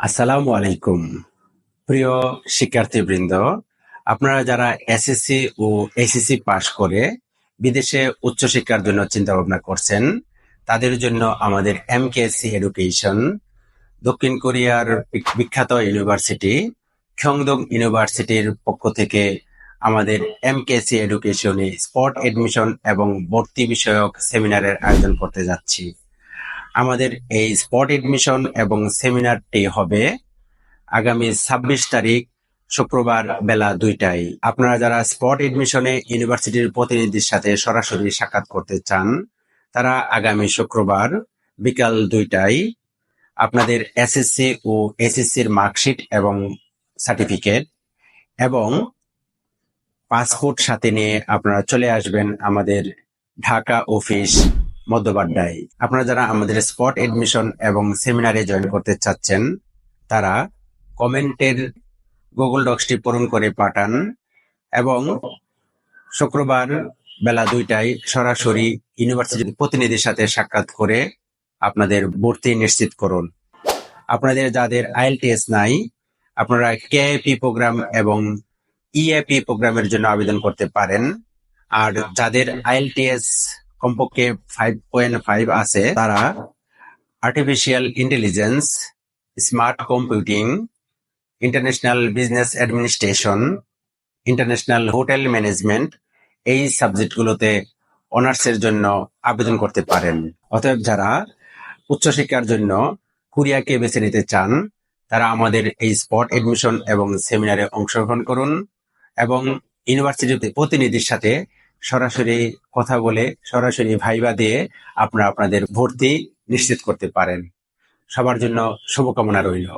আসসালামু আলাইকুম। প্রিয় শিক্ষার্থীবৃন্দ, আপনারা যারা এসএসসি ও এসএসসি পাশ করে বিদেশে উচ্চশিক্ষার জন্য চিন্তা ভাবনা করছেন, তাদের জন্য আমাদের এমকেএসসি এডুকেশন দক্ষিণ কোরিয়ার বিখ্যাত ইউনিভার্সিটি খ্যংদং ইউনিভার্সিটির পক্ষ থেকে আমাদের এমকেএসসি এডুকেশনে স্পট এডমিশন এবং ভর্তি বিষয়ক সেমিনারের আয়োজন করতে যাচ্ছি। আমাদের এই স্পট এডমিশন এবং সেমিনারটি হবে আগামী ছাব্বিশ তারিখ শুক্রবার বেলা দুইটায়। আপনারা যারা স্পট এডমিশনে ইউনিভার্সিটির প্রতিনিধির সাথে সরাসরি সাক্ষাৎ করতে চান, তারা আগামী শুক্রবার বিকাল দুইটায় আপনাদের এসএসসি ও এসএসসির মার্কশিট এবং সার্টিফিকেট এবং পাসপোর্ট সাথে নিয়ে আপনারা চলে আসবেন আমাদের ঢাকা অফিস মধ্যবাড্ডায় আপনারা যারা আমাদের স্পট এডমিশন এবং সেমিনারে জয়েন করতে চাচ্ছেন, তারা কমেন্টের গুগল ডক্সটি পূরণ করে পাঠান এবং শুক্রবার বেলা দুইটায় সরাসরি ইউনিভার্সিটির প্রতিনিধির সাথে সাক্ষাৎ করে আপনাদের ভর্তি নিশ্চিত করুন। আপনাদের যাদের আইএলটিএস নাই, আপনারা কেএপি প্রোগ্রাম এবং ইএপি প্রোগ্রামের জন্য আবেদন করতে পারেন। আর যাদের আইএলটিএস কমপক্ষে ফাইভ পয়েন্ট ফাইভ আছে, তারা artificial intelligence smart computing international business administration international hotel management এই সাবজেক্টগুলোতে অনার্সের জন্য আবেদন করতে পারেন। অতএব যারা উচ্চশিক্ষার জন্য কোরিয়াকে বেছে নিতে চান, তারা আমাদের এই স্পট এডমিশন এবং সেমিনারে অংশগ্রহণ করুন এবং ইউনিভার্সিটিতে প্রতিনিধির সাথে সরাসরি কথা বলে, সরাসরি ভাইবা দিয়ে আপনারা আপনাদের ভর্তি নিশ্চিত করতে পারেন। সবার জন্য শুভকামনা রইল।